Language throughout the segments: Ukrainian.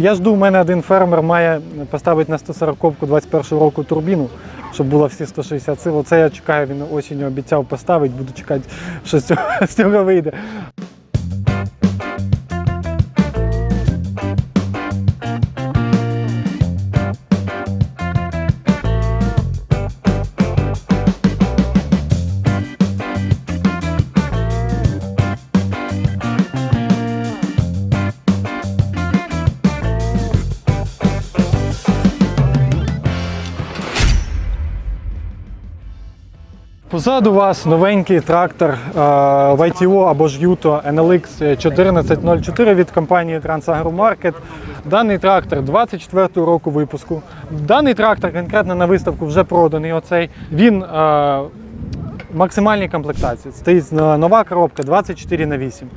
Я жду, у мене один фермер має поставити на 140-ку 21 року турбіну, щоб було всі 160 сил. Оце я чекаю, він осінню обіцяв поставити, буду чекати, що з цього, з цього вийде. Позаду вас новенький трактор е, YTO або ж Юто NLX 1404 від компанії TransagroMarket. Даний трактор 24 року випуску. Даний трактор конкретно на виставку вже проданий. Оцей. Він е, максимальній комплектації. Стоїть нова коробка 24 на 8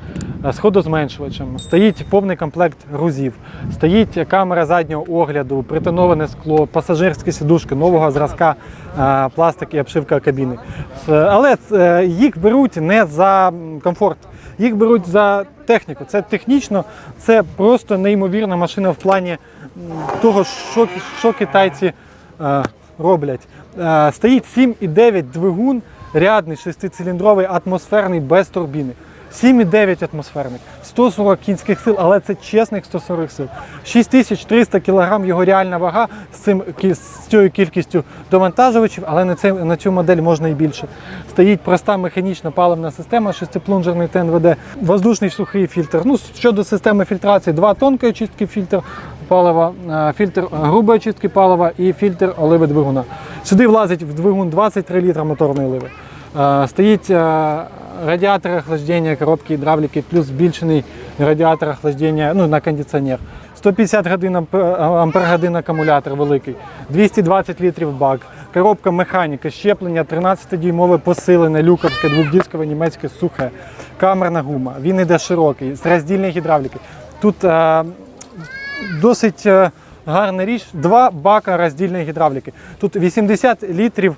з ходозменшувачем, стоїть повний комплект грузів, стоїть камера заднього огляду, притоноване скло, пасажирські сідушки нового зразка, пластик і обшивка кабіни. Але е, їх беруть не за комфорт, їх беруть за техніку. Це технічно, це просто неймовірна машина в плані того, що, що китайці е, роблять. Е, Стоїть 7,9 двигун, рядний шестициліндровий, атмосферний без турбіни. 7,9 атмосферник, 140 кінських сил, але це чесних 140 сил. 6300 кг його реальна вага з, цим, з цією кількістю довантажувачів, але на, це, на цю модель можна і більше. Стоїть проста механічна паливна система, шестиплунжерний ТНВД, воздушний сухий фільтр. Ну, щодо системи фільтрації, два тонкої очистки фільтр палива, е, фільтр грубої очистки палива і фільтр оливи двигуна. Сюди влазить в двигун 23 літра моторної оливи. Е, Стоїть радіатор охлаждення, коробки гідравліки, плюс збільшений радіатор охлаждення ну, на кондиціонер. 150 годин ампер- ампер-годин акумулятор великий, 220 літрів бак, коробка механіка, щеплення, 13-дюймове посилене, люковське, двохдискове, німецьке, сухе, камерна гума. Він іде широкий, з роздільної гідравліки. Тут е, досить е, гарна річ. Два бака роздільної гідравліки. Тут 80 літрів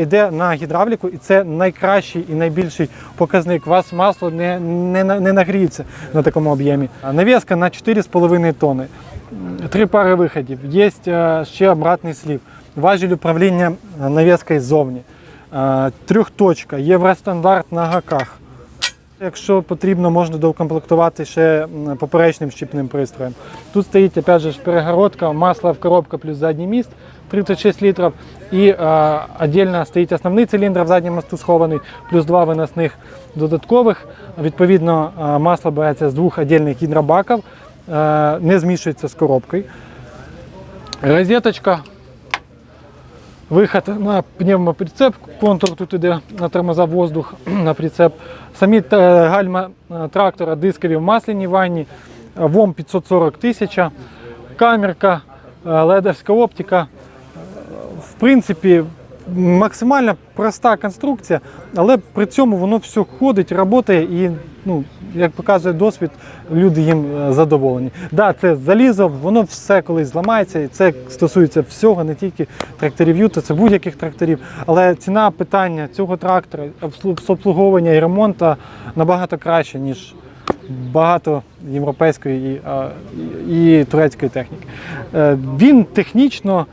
йде на гідравліку, і це найкращий і найбільший показник. У вас масло не, не, не нагріється на такому об'ємі. А Навіска на 4,5 тонни. Три пари виходів. Є е, ще обратний слів. Важіль управління навіскою ззовні. Е, Трьохточка, євростандарт на гаках. Якщо потрібно, можна доукомплектувати ще поперечним щіпним пристроєм. Тут стоїть опять же, перегородка, масло в коробка плюс задній міст 36 літрів. І віддільно стоїть основний циліндр в задньому мосту схований, плюс два виносних додаткових. Відповідно, е, масло береться з двох віддільних гідробаків, е, не змішується з коробкою. Розеточка Виход на пневмоприцеп, контур тут іде на тормоза воздух на прицеп. Самі гальма трактора дискові в масляні ванні, ВОМ 540 тисяча, камерка, ледовська оптика. Принципі, максимально проста конструкція, але при цьому воно все ходить, працює і, ну, як показує досвід, люди їм е, задоволені. Да, це залізо, воно все колись зламається, і це стосується всього, не тільки тракторів Юта, це будь-яких тракторів. Але ціна питання цього трактора, обслуговування і ремонту набагато краще, ніж багато європейської і, і, і турецької техніки. Е, Він технічно.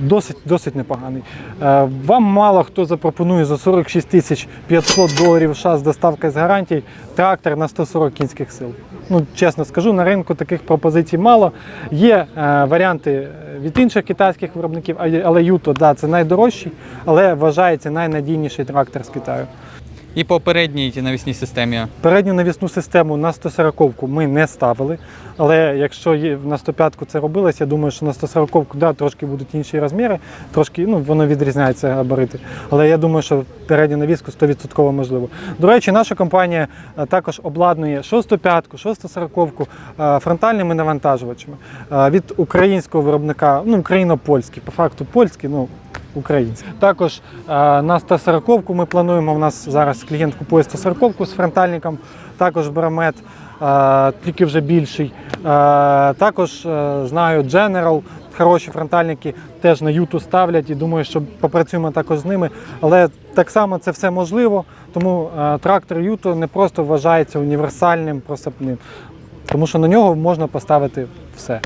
Досить, досить непоганий. Е, Вам мало хто запропонує за 46 тисяч 500 доларів США з доставкою з гарантій трактор на 140 кінських сил. Ну, чесно скажу, на ринку таких пропозицій мало. Є е, варіанти від інших китайських виробників, але Юто, да, це найдорожчий, але вважається найнадійніший трактор з Китаю. І по передній навісній системі. Передню навісну систему на 140-ку ми не ставили, але якщо на 105-ку це робилось, я думаю, що на 140-ку да, трошки будуть інші розміри, трошки ну, воно відрізняється габарити. Але я думаю, що передню навіску 100% можливо. До речі, наша компанія е, також обладнує що 105-ку, що 140-ку е, фронтальними навантажувачами е, від українського виробника, ну україно-польський, по факту польський, ну український. Також е, на 140-ку ми плануємо. У нас зараз клієнт купує 140-ку з фронтальником, також баромет, е, тільки вже більший. Е, також знаю General, хороші фронтальники теж на Юту ставлять і думаю, що попрацюємо також з ними. Але так само це все можливо, тому трактор Юто не просто вважається універсальним просипним. тому що на нього можна поставити все.